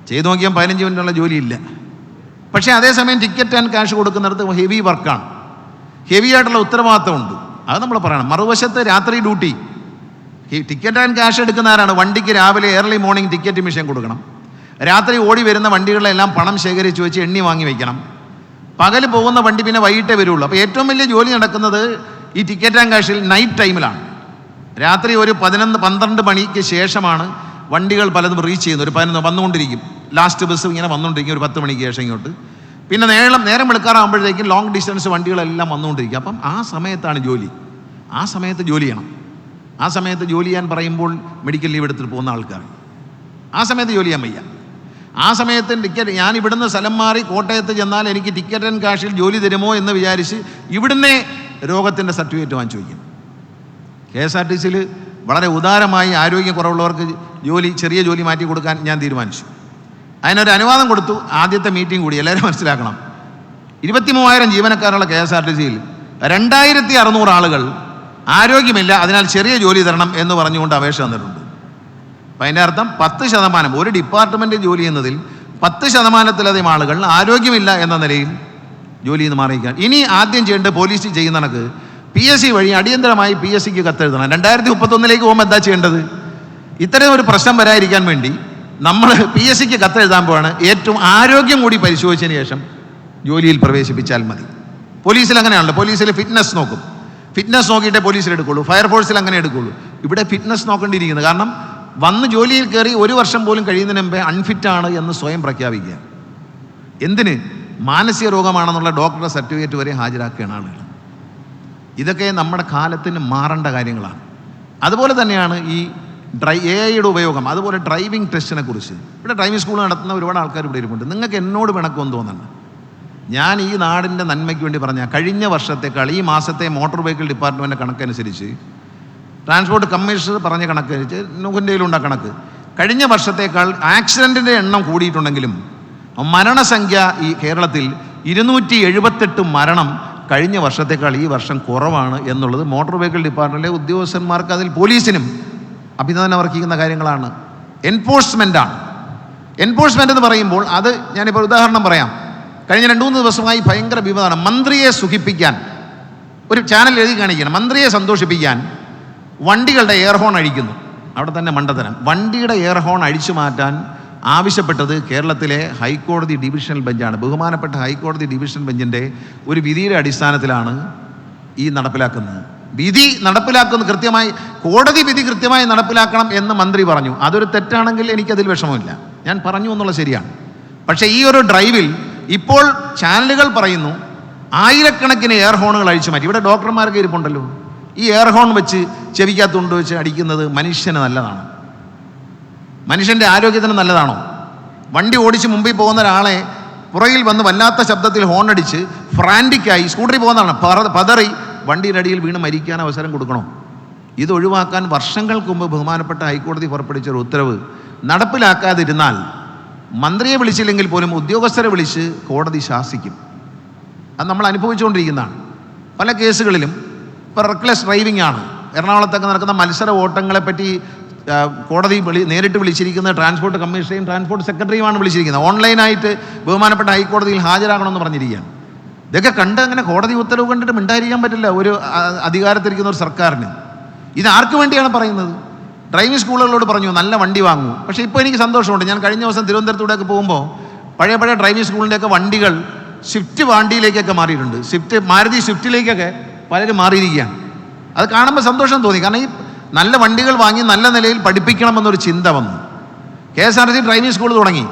ചെയ്തു നോക്കിയാൽ പതിനഞ്ച് മിനിറ്റുള്ള ജോലിയില്ല. പക്ഷേ അതേസമയം ടിക്കറ്റ് ആൻഡ് ക്യാഷ് കൊടുക്കുന്നിടത്ത് ഹെവി വർക്കാണ് ഹെവി ആയിട്ടുള്ള ഉത്തരവാദിത്തമുണ്ട്. അത് നമ്മൾ പറയണം. മറുവശത്ത് രാത്രി ഡ്യൂട്ടി ടിക്കറ്റ് ആൻഡ് ക്യാഷ് എടുക്കുന്നവരാണ്. വണ്ടിക്ക് രാവിലെ ഏർലി മോർണിംഗ് ടിക്കറ്റ് മിഷൻ കൊടുക്കണം. രാത്രി ഓടി വരുന്ന വണ്ടികളെല്ലാം പണം ശേഖരിച്ച് വെച്ച് എണ്ണി വാങ്ങി വയ്ക്കണം പകൽ പോകുന്ന വണ്ടി പിന്നെ വൈകിട്ടേ വരുള്ളൂ. അപ്പോൾ ഏറ്റവും വലിയ ജോലി നടക്കുന്നത് ഈ ടിക്കറ്റ് ആൻഡ് ക്യാഷിൽ നൈറ്റ് ടൈമിലാണ് രാത്രി ഒരു പതിനൊന്ന് പന്ത്രണ്ട് മണിക്ക് ശേഷമാണ് വണ്ടികൾ പലതും റീച്ച് ചെയ്യുന്നത്. ഒരു പതിനൊന്ന് വന്നുകൊണ്ടിരിക്കും. ലാസ്റ്റ് ബസ് ഇങ്ങനെ വന്നുകൊണ്ടിരിക്കും. ഒരു പത്ത് മണിക്ക് ശേഷം ഇങ്ങോട്ട്. പിന്നെ നേരം നേരം വെളുക്കാറാകുമ്പോഴത്തേക്കും ലോങ് ഡിസ്റ്റൻസ് വണ്ടികളെല്ലാം വന്നുകൊണ്ടിരിക്കും. അപ്പം ആ സമയത്താണ് ജോലി. ആ സമയത്ത് ജോലി ചെയ്യണം. ആ സമയത്ത് ജോലി ചെയ്യാൻ പറയുമ്പോൾ മെഡിക്കൽ ലീവ് എടുത്തിട്ട് പോകുന്ന ആൾക്കാർ. ആ സമയത്ത് ജോലി ചെയ്യാൻ വയ്യ. ആ സമയത്ത് ടിക്കറ്റ് ഞാൻ ഇവിടുന്ന് സ്ഥലം മാറി കോട്ടയത്ത് ചെന്നാൽ എനിക്ക് ടിക്കറ്റ് ആൻഡ് കാഷിൽ ജോലി തരുമോ എന്ന് വിചാരിച്ച് ഇവിടുന്നേ രോഗത്തിന്റെ സർട്ടിഫിക്കറ്റ് വാങ്ങിച്ചു വയ്ക്കും. കെ എസ് ആർ ടി സിയിൽ വളരെ ഉദാരമായി ആരോഗ്യം കുറവുള്ളവർക്ക് ജോലി ചെറിയ ജോലി മാറ്റി കൊടുക്കാൻ ഞാൻ തീരുമാനിച്ചു. അതിനൊരു അനുവാദം കൊടുത്തു. ആദ്യത്തെ മീറ്റിംഗ് കൂടി. എല്ലാവരും മനസ്സിലാക്കണം. ഇരുപത്തി മൂവായിരം ജീവനക്കാരുള്ള കെ എസ് ആർ ടി സിയിൽ രണ്ടായിരത്തി അറുന്നൂറ് ആളുകൾ ആരോഗ്യമില്ല അതിനാൽ ചെറിയ ജോലി തരണം എന്ന് പറഞ്ഞുകൊണ്ട് അപേക്ഷ തന്നിട്ടുണ്ട്. അപ്പം അതിന്റെ അർത്ഥം പത്ത് ശതമാനം ഒരു ഡിപ്പാർട്ട്മെന്റ് ജോലി ചെയ്യുന്നതിൽ പത്ത് ശതമാനത്തിലധികം ആളുകൾ ആരോഗ്യമില്ല എന്ന നിലയിൽ ജോലിയിൽ നിന്ന് മാറിയിരിക്കുകയാണ്. ഇനി ആദ്യം ചെയ്യേണ്ടത് പോലീസ് ചെയ്യുന്ന കണക്ക് പി എസ് സി വഴി അടിയന്തരമായി പി എസ് സിക്ക് കത്തെഴുതണം. രണ്ടായിരത്തി മുപ്പത്തൊന്നിലേക്ക് പോകുമ്പോൾ എന്താ ചെയ്യേണ്ടത്? ഇത്തരം ഒരു പ്രശ്നം വരാതിരിക്കാൻ വേണ്ടി നമ്മൾ പി എസ് സിക്ക് കത്തെഴുതാൻ പോവാണ്. ഏറ്റവും ആരോഗ്യം കൂടി പരിശോധിച്ചതിന് ശേഷം ജോലിയിൽ പ്രവേശിപ്പിച്ചാൽ മതി. പോലീസിൽ അങ്ങനെയാണല്ലോ. പോലീസിൽ ഫിറ്റ്നസ് നോക്കും. ഫിറ്റ്നസ് നോക്കിയിട്ടേ പോലീസിൽ എടുക്കുള്ളൂ. ഫയർഫോഴ്സിൽ അങ്ങനെ എടുക്കുള്ളൂ. ഇവിടെ ഫിറ്റ്നസ് നോക്കേണ്ടിയിരിക്കുന്നത് കാരണം വന്ന് ജോലിയിൽ കയറി ഒരു വർഷം പോലും കഴിയുന്നതിന് മുമ്പേ അൺഫിറ്റ് ആണ് എന്ന് സ്വയം പ്രഖ്യാപിക്കുക. എന്തിന്? മാനസിക രോഗമാണെന്നുള്ള ഡോക്ടറുടെ സർട്ടിഫിക്കറ്റ് വരെ ഹാജരാക്കുകയാണ് ആളുകൾ. ഇതൊക്കെ നമ്മുടെ കാലത്തിന് മാറേണ്ട കാര്യങ്ങളാണ്. അതുപോലെ തന്നെയാണ് ഈ ഡ്രൈ എ ഐയുടെ ഉപയോഗം അതുപോലെ ഡ്രൈവിംഗ് ടെസ്റ്റിനെ കുറിച്ച്. ഇവിടെ ഡ്രൈവിംഗ് സ്കൂൾ നടത്തുന്ന ഒരുപാട് ആൾക്കാർ ഇവിടെ ഇരിപ്പുണ്ട്. നിങ്ങൾക്ക് എന്നോട് പിണക്കമെന്ന് തോന്നുന്നുണ്ട് ഞാൻ ഈ നാടിന്റെ നന്മയ്ക്ക് വേണ്ടി പറഞ്ഞ കഴിഞ്ഞ വർഷത്തേക്കാൾ ഈ മാസത്തെ മോട്ടോർ വെഹിക്കിൾ ഡിപ്പാർട്ട്മെന്റ് കണക്കനുസരിച്ച് ട്രാൻസ്പോർട്ട് കമ്മീഷണർ പറഞ്ഞ കണക്കനുസരിച്ച് നുകുന്റെയിലുണ്ട കണക്ക്. കഴിഞ്ഞ വർഷത്തേക്കാൾ ആക്സിഡന്റിന്റെ എണ്ണം കൂടിയിട്ടുണ്ടെങ്കിലും മരണസംഖ്യ ഈ കേരളത്തിൽ ഇരുന്നൂറ്റി എഴുപത്തെട്ട് മരണം കഴിഞ്ഞ വർഷത്തേക്കാൾ ഈ വർഷം കുറവാണ് എന്നുള്ളത് മോട്ടോർ വെഹിക്കിൾ ഡിപ്പാർട്ട്മെന്റിലെ ഉദ്യോഗസ്ഥന്മാർക്ക് അതിൽ പോലീസിനും അഭിനന്ദനം അർഹിക്കുന്ന കാര്യങ്ങളാണ്. എൻഫോഴ്സ്മെന്റാണ് എൻഫോഴ്സ്മെന്റ് എന്ന് പറയുമ്പോൾ അത് ഞാനിപ്പോൾ ഉദാഹരണം പറയാം. കഴിഞ്ഞ രണ്ട് മൂന്ന് ദിവസമായി ഭയങ്കര വിവാദമാണ് മന്ത്രിയെ സുഖിപ്പിക്കാൻ ഒരു ചാനൽ എഴുതി കാണിക്കണം മന്ത്രിയെ സന്തോഷിപ്പിക്കാൻ വണ്ടികളുടെ എയർഹോൺ അഴിക്കുന്നു. അവിടെ തന്നെ മണ്ടത്തരം. വണ്ടിയുടെ എയർഹോൺ അഴിച്ചു മാറ്റാൻ ആവശ്യപ്പെട്ടത് കേരളത്തിലെ ഹൈക്കോടതി ഡിവിഷണൽ ബെഞ്ചാണ്. ബഹുമാനപ്പെട്ട ഹൈക്കോടതി ഡിവിഷണൽ ബെഞ്ചിന്റെ ഒരു വിധിയുടെ അടിസ്ഥാനത്തിലാണ് ഈ നടപ്പിലാക്കുന്നത്. വിധി നടപ്പിലാക്കുന്ന കൃത്യമായി കോടതി വിധി കൃത്യമായി നടപ്പിലാക്കണം എന്ന് മന്ത്രി പറഞ്ഞു. അതൊരു തെറ്റാണെങ്കിൽ എനിക്കതിൽ വിഷമമില്ല. ഞാൻ പറഞ്ഞു എന്നുള്ളത് ശരിയാണ്. പക്ഷേ ഈ ഒരു ഡ്രൈവിൽ ഇപ്പോൾ ചാനലുകൾ പറയുന്നു ആയിരക്കണക്കിന് എയർ ഹോണുകൾ അഴിച്ചു മാറ്റി. ഇവിടെ ഡോക്ടർമാർക്ക് ഇരിപ്പുണ്ടല്ലോ. ഈ എയർ ഹോൺ വെച്ച് ചെവിക്കകത്തുകൊണ്ട് വെച്ച് അടിക്കുന്നത് മനുഷ്യന് നല്ലതാണ്. മനുഷ്യന്റെ ആരോഗ്യത്തിന് നല്ലതാണോ? വണ്ടി ഓടിച്ച് മുമ്പിൽ പോകുന്ന ഒരാളെ പുറകിൽ വന്ന് വല്ലാത്ത ശബ്ദത്തിൽ ഹോൺ അടിച്ച് ഫ്രാന്റിക്കായി സ്കൂട്ടറിൽ പോകുന്നതാണ്. പതറി വണ്ടിയുടെ അടിയിൽ വീണ് മരിക്കാൻ അവസരം കൊടുക്കണോ? ഇത് ഒഴിവാക്കാൻ വർഷങ്ങൾക്ക് മുമ്പ് ബഹുമാനപ്പെട്ട ഹൈക്കോടതി പുറപ്പെടുവിച്ച ഒരു ഉത്തരവ്. നടപ്പിലാക്കാതിരുന്നാൽ മന്ത്രിയെ വിളിച്ചില്ലെങ്കിൽ പോലും ഉദ്യോഗസ്ഥരെ വിളിച്ച് കോടതി ശാസിക്കും. അത് നമ്മൾ അനുഭവിച്ചുകൊണ്ടിരിക്കുന്നതാണ്. പല കേസുകളിലും ഇപ്പോൾ റെക്ലെസ് ഡ്രൈവിംഗ് ആണ്. എറണാകുളത്തൊക്കെ നടക്കുന്ന മത്സര ഓട്ടങ്ങളെപ്പറ്റി കോടതി വിളി നേരിട്ട് വിളിച്ചിരിക്കുന്നത് ട്രാൻസ്പോർട്ട് കമ്മീഷനെയും ട്രാൻസ്പോർട്ട് സെക്രട്ടറിയുമാണ് വിളിച്ചിരിക്കുന്നത്. ഓൺലൈനായിട്ട് ബഹുമാനപ്പെട്ട ഹൈക്കോടതിയിൽ ഹാജരാകണമെന്ന് പറഞ്ഞിരിക്കുകയാണ്. ഇതൊക്കെ കണ്ട് അങ്ങനെ കോടതി ഉത്തരവ് കണ്ടിട്ട് മിണ്ടായിരിക്കാൻ പറ്റില്ല ഒരു അധികാരത്തിരിക്കുന്ന ഒരു സർക്കാരിന്. ഇത് ആർക്ക് വേണ്ടിയാണ് പറയുന്നത്? ഡ്രൈവിംഗ് സ്കൂളുകളോട് പറഞ്ഞു നല്ല വണ്ടി വാങ്ങൂ. പക്ഷേ ഇപ്പോൾ എനിക്ക് സന്തോഷമുണ്ട്. ഞാൻ കഴിഞ്ഞ ദിവസം തിരുവനന്തപുരത്തൂടെയൊക്കെ പോകുമ്പോൾ പഴയ പഴയ ഡ്രൈവിംഗ് സ്കൂളിന്റെയൊക്കെ വണ്ടികൾ സ്വിഫ്റ്റ് വണ്ടിയിലേക്കൊക്കെ മാറിയിട്ടുണ്ട്. സ്വിഫ്റ്റ് മാരുതി സ്വിഫ്റ്റിലേക്കൊക്കെ പലരും മാറിയിരിക്കുകയാണ്. അത് കാണുമ്പോൾ സന്തോഷം തോന്നി. കാരണം ഈ നല്ല വണ്ടികൾ വാങ്ങി നല്ല നിലയിൽ പഠിപ്പിക്കണമെന്നൊരു ചിന്ത വന്നു. K S R T C driving school തുടങ്ങി.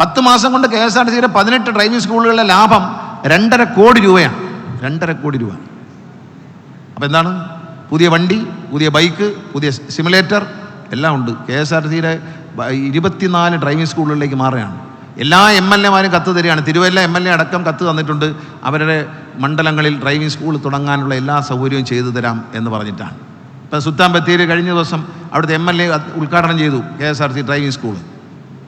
പത്ത് മാസം കൊണ്ട് കെ എസ് ആർ ടി സിയുടെ പതിനെട്ട് ഡ്രൈവിംഗ് സ്കൂളുകളിലെ ലാഭം രണ്ടര കോടി രൂപയാണ്. രണ്ടര കോടി രൂപ. അപ്പോൾ എന്താണ്? പുതിയ വണ്ടി പുതിയ ബൈക്ക് പുതിയ സിമുലേറ്റർ എല്ലാം ഉണ്ട്. കെ എസ് ആർ ടി സിയുടെ ഇരുപത്തിനാല് ഡ്രൈവിംഗ് സ്കൂളുകളിലേക്ക് മാറുകയാണ്. എല്ലാ എം എൽ എമാരും കത്ത് തരികയാണ്. തിരുവല്ല എം എൽ എ അടക്കം കത്ത് തന്നിട്ടുണ്ട്. അവരുടെ മണ്ഡലങ്ങളിൽ ഡ്രൈവിംഗ് സ്കൂൾ തുടങ്ങാനുള്ള എല്ലാ സൗകര്യവും ചെയ്തു തരാം എന്ന് പറഞ്ഞിട്ടാണ്. ഇപ്പം സുൽത്താൻ ബത്തേരി കഴിഞ്ഞ ദിവസം അവിടുത്തെ എം എൽ എ ഉദ്ഘാടനം ചെയ്തു K S R C driving school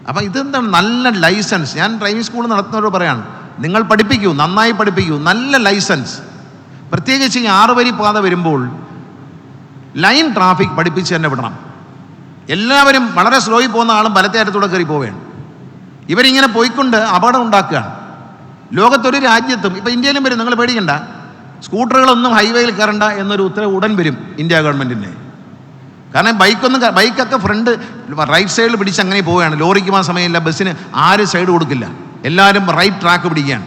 അപ്പം ഇതെന്താണ് നല്ല ലൈസൻസ് ഞാൻ ഡ്രൈവിംഗ് സ്കൂൾ നടത്തുന്നവരോട് പറയാണ് നിങ്ങൾ പഠിപ്പിക്കൂ നന്നായി പഠിപ്പിക്കൂ നല്ല ലൈസൻസ് പ്രത്യേകിച്ച് ഈ ആറുവരി പാത വരുമ്പോൾ ലൈൻ ട്രാഫിക് പഠിപ്പിച്ച് തന്നെ വിടണം. എല്ലാവരും വളരെ സ്ലോയിൽ പോകുന്ന ആളും വലത്തെ അറ്റത്തൂടെ കയറി പോവുകയാണ്. ഇവരിങ്ങനെ പോയിക്കൊണ്ട് അപകടം ഉണ്ടാക്കുകയാണ്. ലോകത്തൊരു രാജ്യത്തും ഇപ്പം ഇന്ത്യയിലും വരും നിങ്ങൾ പേടിക്കണ്ട. സ്കൂട്ടറുകളൊന്നും ഹൈവേയിൽ കയറണ്ട എന്നൊരു ഉത്തരവ് ഉടൻ വരും ഇന്ത്യ ഗവൺമെന്റിന്റെ കാരണം ബൈക്കൊന്നും ബൈക്കൊക്കെ ഫ്രണ്ട് റൈറ്റ് സൈഡിൽ പിടിച്ച് അങ്ങനെ പോവുകയാണ്. ലോറിക്ക് പോകാൻ സമയമില്ല ബസ്സിന് ആരും സൈഡ് കൊടുക്കില്ല. എല്ലാവരും റൈറ്റ് ട്രാക്ക് പിടിക്കുകയാണ്.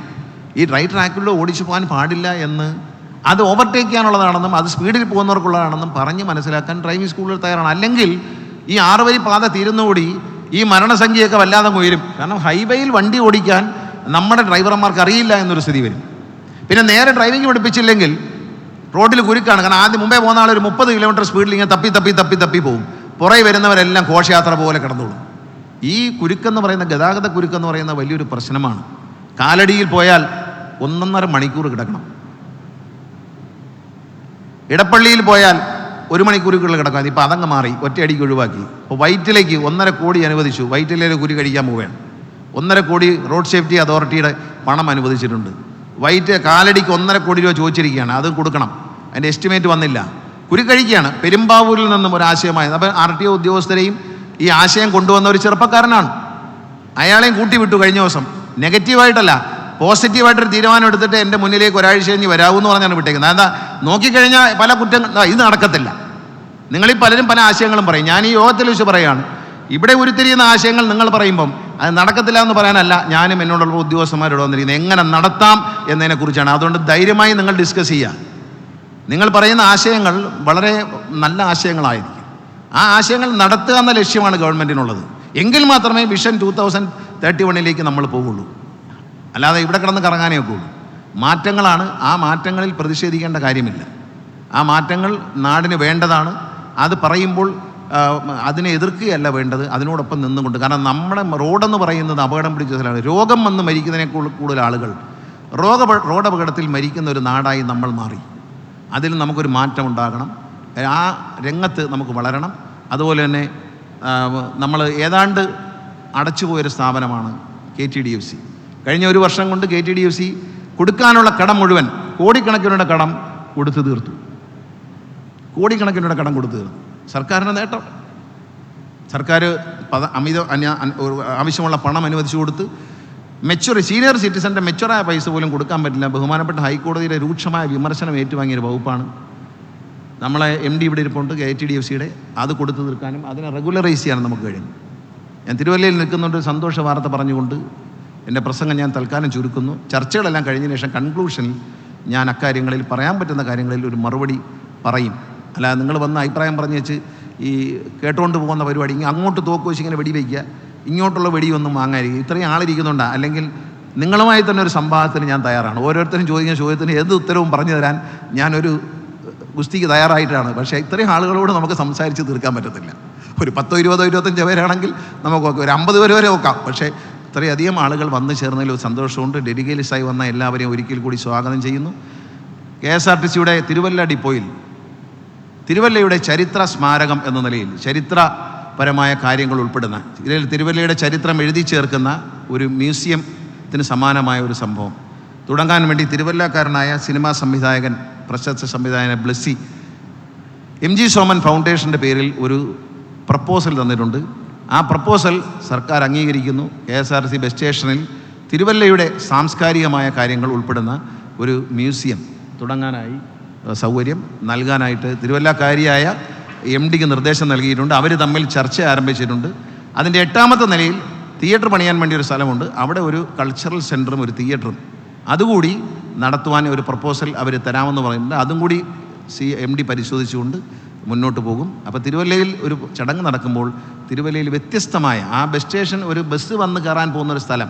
ഈ റൈറ്റ് ട്രാക്കിലൂടെ ഓടിച്ചു പോകാൻ പാടില്ല എന്ന് അത് ഓവർടേക്ക് ചെയ്യാനുള്ളതാണെന്നും അത് സ്പീഡിൽ പോകുന്നവർക്കുള്ളതാണെന്നും പറഞ്ഞ് മനസ്സിലാക്കാൻ ഡ്രൈവിംഗ് സ്കൂളിൽ തയ്യാറാണ്. അല്ലെങ്കിൽ ഈ ആറുവരി പാത തീരുന്നോടി ഈ മരണസംഖ്യയൊക്കെ വല്ലാതെ ഉയരും. കാരണം ഹൈവേയിൽ വണ്ടി ഓടിക്കാൻ നമ്മുടെ ഡ്രൈവർമാർക്ക് അറിയില്ല എന്നൊരു സ്ഥിതി വരും. പിന്നെ നേരെ ഡ്രൈവിംഗ് പഠിപ്പിച്ചില്ലെങ്കിൽ റോഡിൽ കുരുക്കാണ്. കാരണം ആദ്യം മുമ്പേ പോകുന്ന ആൾ ഒരു മുപ്പത് കിലോമീറ്റർ സ്പീഡിൽ ഇങ്ങനെ തപ്പി തപ്പി തപ്പി തപ്പി പോകും. പുറകെ വരുന്നവരെല്ലാം ഘോഷയാത്ര പോലെ കിടന്നോളും. ഈ കുരുക്കെന്ന് പറയുന്ന ഗതാഗത കുരുക്കെന്ന് പറയുന്ന വലിയൊരു പ്രശ്നമാണ്. കാലടിയിൽ പോയാൽ ഒന്നൊന്നര മണിക്കൂർ കിടക്കണം. ഇടപ്പള്ളിയിൽ പോയാൽ ഒരു മണിക്കൂറുകളിൽ കിടക്കാം ഇപ്പോൾ അതങ്ങ് മാറി ഒറ്റയടിക്ക് ഒഴിവാക്കി. ഇപ്പോൾ വൈറ്റിലേക്ക് ഒന്നര കോടി അനുവദിച്ചു. വൈറ്റിലേക്ക് കുരി കഴിക്കാൻ പോവുകയാണ്. ഒന്നര കോടി റോഡ് സേഫ്റ്റി അതോറിറ്റിയുടെ പണം അനുവദിച്ചിട്ടുണ്ട്. വൈറ്റ് കാലടിക്ക് ഒന്നര കോടി രൂപ ചോദിച്ചിരിക്കുകയാണ്. അത് കൊടുക്കണം. അതിന്റെ എസ്റ്റിമേറ്റ് വന്നില്ല. കുരി കഴിക്കുകയാണ്. പെരുമ്പാവൂരിൽ നിന്നും ഒരു ആശയമായത് അപ്പോൾ ആർ ടി ഒ ഉദ്യോഗസ്ഥരെയും ഈ ആശയം കൊണ്ടുവന്ന ഒരു ചെറുപ്പക്കാരനാണ്. അയാളെയും കൂട്ടി വിട്ടു കഴിഞ്ഞ ദിവസം. നെഗറ്റീവായിട്ടല്ല. പോസിറ്റീവായിട്ടൊരു തീരുമാനം എടുത്തിട്ട് എന്റെ മുന്നിലേക്ക് ഒരാഴ്ച കഴിഞ്ഞ് വരാവൂ എന്ന് പറഞ്ഞാണ് വിട്ടേക്കുന്നത്. എന്താ നോക്കിക്കഴിഞ്ഞാൽ പല കുറ്റങ്ങൾ ഇത് നടക്കത്തില്ല. നിങ്ങളിൽ പലരും പല ആശയങ്ങളും പറയും. ഞാൻ ഈ യോഗത്തിൽ വെച്ച് പറയുകയാണ് ഇവിടെ ഉരുത്തിരിയുന്ന ആശയങ്ങൾ നിങ്ങൾ പറയുമ്പം അത് നടക്കത്തില്ല എന്ന് പറയാനല്ല. ഞാനും എന്നോടുള്ള ഉദ്യോഗസ്ഥന്മാരോട് വന്നിരിക്കുന്നത് എങ്ങനെ നടത്താം എന്നതിനെക്കുറിച്ചാണ്. അതുകൊണ്ട് ധൈര്യമായി നിങ്ങൾ ഡിസ്കസ് ചെയ്യുക നിങ്ങൾ പറയുന്ന ആശയങ്ങൾ വളരെ നല്ല ആശയങ്ങളായിരിക്കും. ആ ആശയങ്ങൾ നടത്തുക എന്ന ലക്ഷ്യമാണ് ഗവൺമെന്റിനുള്ളത് എങ്കിൽ മാത്രമേ വിഷൻ ടൂ തൗസൻഡ് തേർട്ടി വണ്ണിലേക്ക് നമ്മൾ പോവുള്ളൂ. അല്ലാതെ ഇവിടെ കിടന്ന് കറങ്ങാനേ ഒക്കെ മാറ്റങ്ങളാണ്. ആ മാറ്റങ്ങളിൽ പ്രതിഷേധിക്കേണ്ട കാര്യമില്ല. ആ മാറ്റങ്ങൾ നാടിന് വേണ്ടതാണ്. അത് പറയുമ്പോൾ അതിനെ എതിർക്കുകയല്ല വേണ്ടത്. അതിനോടൊപ്പം നിന്നുകൊണ്ട്. കാരണം നമ്മുടെ റോഡെന്ന് പറയുന്നത് അപകടം പിടിച്ച സ്ഥലമാണ്. രോഗം വന്ന് മരിക്കുന്നതിനെ കൂടുതൽ ആളുകൾ. റോഗ റോഡപകടത്തിൽ മരിക്കുന്ന ഒരു നാടായി നമ്മൾ മാറി. അതിൽ നമുക്കൊരു മാറ്റം ഉണ്ടാകണം. ആ രംഗത്ത് നമുക്ക് വളരണം. അതുപോലെ തന്നെ നമ്മൾ ഏതാണ്ട് അടച്ചുപോയൊരു സ്ഥാപനമാണ് K T D F C. കഴിഞ്ഞ ഒരു വർഷം കൊണ്ട് K T D F C കൊടുക്കാനുള്ള കടം മുഴുവൻ കോടിക്കണക്കിനുള്ള കടം കൊടുത്തു തീർത്തു. കോടിക്കണക്കിനുള്ള കടം കൊടുത്തു തീർത്തു സർക്കാരിന്റെ നേട്ടം. സർക്കാർ പത അമിത ആവശ്യമുള്ള പണം അനുവദിച്ചു കൊടുത്ത് മെച്ചുറി സീനിയർ സിറ്റിസന്റെ മെച്ചുറായ പൈസ പോലും കൊടുക്കാൻ പറ്റില്ല. ബഹുമാനപ്പെട്ട ഹൈക്കോടതിയുടെ രൂക്ഷമായ വിമർശനം ഏറ്റുവാങ്ങിയൊരു വകുപ്പാണ്. നമ്മളെ എം ഡി ഇവിടെ ഇരിപ്പുണ്ട് കെ ടി ഡി എഫ് സിയുടെ. അത് കൊടുത്തു തീർക്കാനും അതിനെ റെഗുലറൈസ് ചെയ്യാനും നമുക്ക് കഴിയും. ഞാൻ തിരുവല്ലയിൽ നിൽക്കുന്നുണ്ട് സന്തോഷ വാർത്ത പറഞ്ഞുകൊണ്ട് എന്റെ പ്രസംഗം ഞാൻ തൽക്കാലം ചുരുക്കുന്നു. ചർച്ചകളെല്ലാം കഴിഞ്ഞതിന് ശേഷം കൺക്ലൂഷനിൽ ഞാൻ അക്കാര്യങ്ങളിൽ പറയാൻ പറ്റുന്ന കാര്യങ്ങളിൽ ഒരു മറുപടി പറയും. അല്ലാതെ നിങ്ങൾ വന്ന് അഭിപ്രായം പറഞ്ഞു വെച്ച് ഈ കേട്ടുകൊണ്ട് പോകുന്ന പരിപാടി അങ്ങോട്ട് തോക്ക് വെച്ച് ഇങ്ങനെ വെടിവെക്കുക ഇങ്ങോട്ടുള്ള വെടിയൊന്നും വാങ്ങാതിരിക്കുക. ഇത്രയും ആളിരിക്കുന്നുണ്ടാ. അല്ലെങ്കിൽ നിങ്ങളുമായി തന്നെ ഒരു സംവാദത്തിന് ഞാൻ തയ്യാറാണ്. ഓരോരുത്തരും ചോദിക്കുന്ന ചോദ്യത്തിന് ഏത് ഉത്തരവും പറഞ്ഞു തരാൻ ഞാനൊരു ഗുസ്തിക്ക് തയ്യാറായിട്ടാണ്. പക്ഷേ ഇത്രയും ആളുകളോട് നമുക്ക് സംസാരിച്ച് തീർക്കാൻ പറ്റത്തില്ല. ഒരു പത്തോ ഇരുപതോ ഇരുപത്തഞ്ചോ പേരാണെങ്കിൽ നമുക്ക് നോക്കാം ഒരു അമ്പത് പേര് വരെ നോക്കാം. പക്ഷേ ഇത്രയധികം ആളുകൾ വന്നു ചേർന്നതിൽ ഒരു സന്തോഷമുണ്ട്. ഡെലിഗേലിസ്റ്റായി വന്ന എല്ലാവരെയും ഒരിക്കൽ കൂടി സ്വാഗതം ചെയ്യുന്നു. കെ എസ് ആർ ടി സിയുടെ തിരുവല്ല ഡിപ്പോയിൽ തിരുവല്ലയുടെ ചരിത്ര സ്മാരകം എന്ന നിലയിൽ ചരിത്രപരമായ കാര്യങ്ങൾ ഉൾപ്പെടുന്ന ഇതിൽ തിരുവല്ലയുടെ ചരിത്രം എഴുതി ചേർക്കുന്ന ഒരു മ്യൂസിയത്തിന് സമാനമായ ഒരു സംഭവം. തുടങ്ങാൻ വേണ്ടി തിരുവല്ലക്കാരനായ സിനിമാ സംവിധായകൻ പ്രശസ്ത സംവിധായകൻ ബ്ലസ്സി എം ജി സോമൻ ഫൗണ്ടേഷന്റെ പേരിൽ ഒരു പ്രപ്പോസൽ തന്നിട്ടുണ്ട്. ആ പ്രപ്പോസൽ സർക്കാർ അംഗീകരിക്കുന്നു. K S R C bus സ്റ്റേഷനിൽ തിരുവല്ലയുടെ സാംസ്കാരികമായ കാര്യങ്ങൾ ഉൾപ്പെടുന്ന ഒരു മ്യൂസിയം തുടങ്ങാനായി. സൗകര്യം നൽകാനായിട്ട് തിരുവല്ലക്കാരിയായ എം ഡിക്ക് നിർദ്ദേശം നൽകിയിട്ടുണ്ട്. അവർ തമ്മിൽ ചർച്ച ആരംഭിച്ചിട്ടുണ്ട്. അതിന്റെ എട്ടാമത്തെ നിലയിൽ തിയേറ്റർ പണിയാൻ വേണ്ടി ഒരു സ്ഥലമുണ്ട്. അവിടെ ഒരു കൾച്ചറൽ സെന്ററും ഒരു തിയേറ്ററും. അതുകൂടി നടത്തുവാൻ ഒരു പ്രപ്പോസൽ അവർ തരാമെന്ന് പറയുന്നുണ്ട്. അതും കൂടി സി എം ഡി പരിശോധിച്ചുകൊണ്ട് മുന്നോട്ട് പോകും. അപ്പോൾ തിരുവല്ലയിൽ ഒരു ചടങ്ങ് നടക്കുമ്പോൾ തിരുവല്ലയിൽ വ്യത്യസ്തമായ ആ ബസ് സ്റ്റേഷൻ ഒരു ബസ് വന്ന് കയറാൻ പോകുന്ന ഒരു സ്ഥലം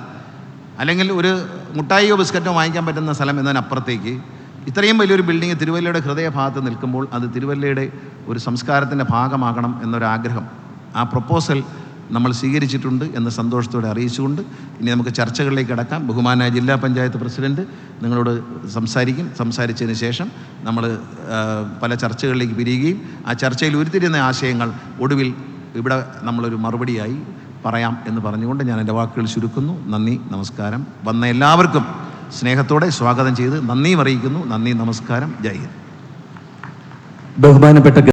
അല്ലെങ്കിൽ ഒരു മുട്ടായിയോ ബിസ്ക്കറ്റോ വാങ്ങിക്കാൻ പറ്റുന്ന സ്ഥലം എന്നതിനപ്പുറത്തേക്ക് ഇത്രയും വലിയൊരു ബിൽഡിംഗ് തിരുവല്ലയുടെ ഹൃദയഭാഗത്ത് നിൽക്കുമ്പോൾ അത് തിരുവല്ലയുടെ ഒരു സംസ്കാരത്തിന്റെ ഭാഗമാകണം എന്നൊരാഗ്രഹം. ആ പ്രപ്പോസൽ നമ്മൾ സ്വീകരിച്ചിട്ടുണ്ട് എന്ന സന്തോഷത്തോടെ അറിയിച്ചുകൊണ്ട് ഇനി നമുക്ക് ചർച്ചകളിലേക്ക് കടക്കാം. ബഹുമാന ജില്ലാ പഞ്ചായത്ത് പ്രസിഡന്റ് നിങ്ങളോട് സംസാരിക്കും. സംസാരിച്ചതിന് ശേഷം നമ്മൾ പല ചർച്ചകളിലേക്ക് പിരിയുകയും ആ ചർച്ചയിൽ ഉരുത്തിരിയുന്ന ആശയങ്ങൾ ഒടുവിൽ ഇവിടെ നമ്മളൊരു മറുപടിയായി പറയാം എന്ന് പറഞ്ഞുകൊണ്ട് ഞാൻ എന്റെ വാക്കുകൾ ചുരുക്കുന്നു. നന്ദി നമസ്കാരം. വന്ന എല്ലാവർക്കും സ്നേഹത്തോടെ സ്വാഗതം ചെയ്ത് നന്ദിയും അറിയിക്കുന്നു. നന്ദി നമസ്കാരം. ജയ് ഹിന്ദ്. ബഹുമാനപ്പെട്ട